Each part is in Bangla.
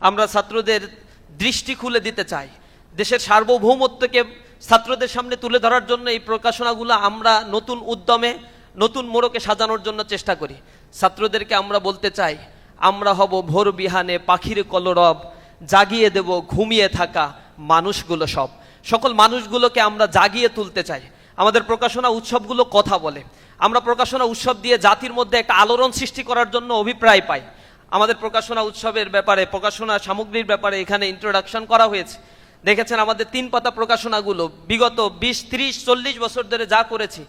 আমরা ছাত্রদের দৃষ্টি খুলে দিতে চাই। দেশের সার্বভৌমত্বকে ছাত্রদের সামনে তুলে ধরার জন্য এই প্রকাশনাগুলো আমরা নতুন উদ্যমে, নতুন মোড়কে সাজানোর জন্য চেষ্টা করি। ছাত্রদেরকে আমরা বলতে চাই, আমরা হব ভোর বিহানে পাখির কলরব, জাগিয়ে দেব ঘুমিয়ে থাকা মানুষগুলো সব। সকল মানুষগুলোকে আমরা জাগিয়ে তুলতে চাই। আমাদের প্রকাশনা উৎসবগুলো কথা বলে। আমরা প্রকাশনা উৎসব দিয়ে জাতির মধ্যে একটা আলোড়ন সৃষ্টি করার জন্য অভিপ্রায় পাই। আমাদের প্রকাশনা উৎসবের ব্যাপারে, প্রকাশনা সামগ্রীর ব্যাপারে এখানে ইন্ট্রোডাকশন করা হয়েছে। দেখেছেন আমাদের তিন পাতা প্রকাশনাগুলো, বিগত বিশ, ত্রিশ, চল্লিশ বছর ধরে যা করেছি,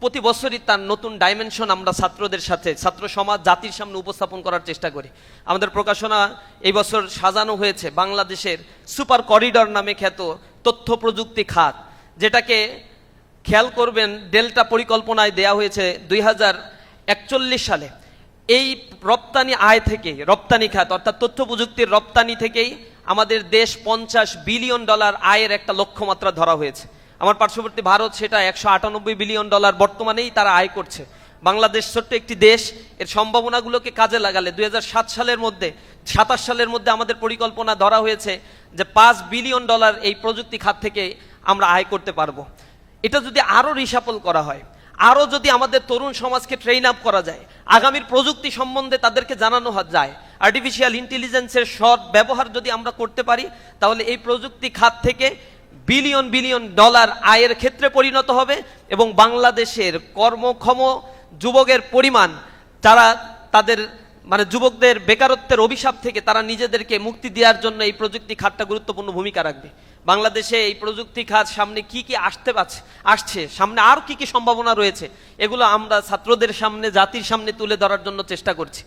প্রতি বছরই তার নতুন ডাইমেনশন আমরা ছাত্রদের সাথে, ছাত্র সমাজ, জাতির সামনে উপস্থাপন করার চেষ্টা করি। আমাদের প্রকাশনা এই বছর সাজানো হয়েছে বাংলাদেশের সুপার করিডর নামে খ্যাত তথ্য প্রযুক্তি খাত, যেটাকে খেয়াল করবেন ডেল্টা পরিকল্পনায় দেয়া হয়েছে দুই হাজার একচল্লিশ সালে। এই রপ্তানি আয় থেকে, রপ্তানি খাত, অর্থাৎ তথ্য প্রযুক্তির রপ্তানি থেকেই আমাদের দেশ পঞ্চাশ বিলিয়ন ডলার আয়ের একটা লক্ষ্যমাত্রা ধরা হয়েছে। আমার পার্শ্ববর্তী ভারত সেটা একশো আটানব্বই বিলিয়ন ডলার বর্তমানেই তারা আয় করছে। বাংলাদেশ ছোট্ট একটি দেশ, এর সম্ভাবনাগুলোকে কাজে লাগালে দুই সালের মধ্যে, সাতাশ সালের মধ্যে আমাদের পরিকল্পনা ধরা হয়েছে যে পাঁচ বিলিয়ন ডলার এই প্রযুক্তি খাত থেকে আমরা আয় করতে পারব। এটা যদি আরও রিসাপল করা হয় আরও যদি আমাদের তরুণ সমাজকে ট্রেন আপ করা যায়, আগামীর প্রযুক্তি সম্বন্ধে তাদেরকে জানানো যায় আর্টিফিশিয়াল ইন্টেলিজেন্সের সৎ ব্যবহার যদি আমরা করতে পারি, তাহলে এই প্রযুক্তি খাত থেকে বিলিয়ন বিলিয়ন ডলার আয়ের ক্ষেত্রে পরিণত হবে এবং বাংলাদেশের কর্মক্ষম যুবকের পরিমাণ তারা তাদের মানে যুবকদের বেকারত্বের অভিশাপ থেকে তারা নিজেদেরকে মুক্তি দেওয়ার জন্য এই প্রযুক্তি খাতটা গুরুত্বপূর্ণ ভূমিকা রাখবে। বাংলাদেশে এই প্রযুক্তি খাত সামনে কি কি আসতে পারছে আসছে, সামনে আর কি কি সম্ভাবনা রয়েছে, এগুলো আমরা ছাত্রদের সামনে, জাতির সামনে তুলে ধরার জন্য চেষ্টা করছি।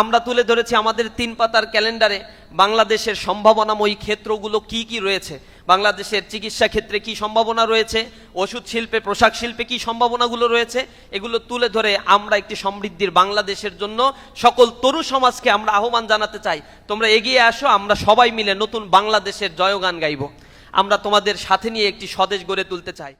আমরা তুলে ধরেছি আমাদের তিন পাতার ক্যালেন্ডারে বাংলাদেশের সম্ভাবনাময়ী ক্ষেত্রগুলো কি কি রয়েছে বাংলাদেশের চিকিৎসা ক্ষেত্রে কি সম্ভাবনা রয়েছে? ওষুধ শিল্পে, পোশাক শিল্পে কি সম্ভাবনাগুলো রয়েছে? এগুলো তুলে ধরে আমরা একটি সমৃদ্ধির বাংলাদেশের জন্য সকল তরু সমাজকে আমরা আহ্বান জানাতে চাই। তোমরা এগিয়ে আসো, আমরা সবাই মিলে নতুন বাংলাদেশের জয়গান গাইব। আমরা তোমাদের সাথে নিয়ে একটি স্বদেশ গড়ে তুলতে চাই।